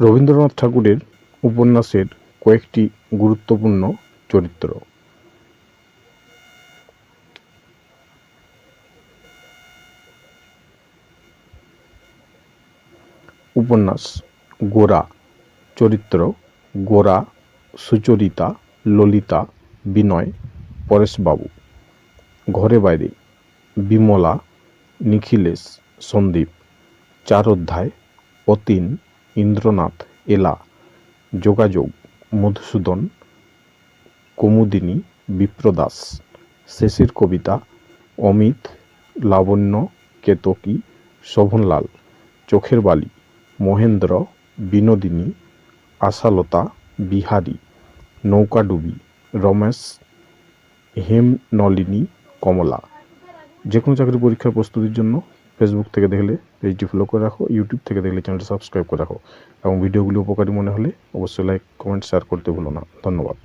রবীন্দ্রনাথ ঠাকুরের উপন্যাসের কয়েকটি গুরুত্বপূর্ণ চরিত্র। উপন্যাস, গোরা, চরিত্র, গোরা, সুচরিতা, ললিতা, বিনয়, পরেশবাবু। ঘরে বাইরে, বিমলা, নিখিলেশ, সন্দীপ। চার অধ্যায়, অতীন ইন্দ্রনাথ, এলা, যোগাযোগ, মধুসূদন, কুমুদিনী, বিপ্রদাস, শেষের কবিতা, অমিত, লাবণ্য, কেতকী, শোভনলাল, চোখের বালি, মহেন্দ্র, বিনোদিনী, আশালতা, বিহারী, নৌকাডুবি, রমেশ, হেমনলিনী, কমলা। যে কোনো চাকরি পরীক্ষার প্রস্তুতির জন্য ফেসবুক থেকে দেখলে পেজটি ফলো করে রাখো ইউটিউব থেকে দেখলে চ্যানেলটি সাবস্ক্রাইব করে রাখো। এবং ভিডিওগুলি উপকারী মনে হলে অবশ্যই লাইক কমেন্ট শেয়ার করতে ভুলো না। ধন্যবাদ।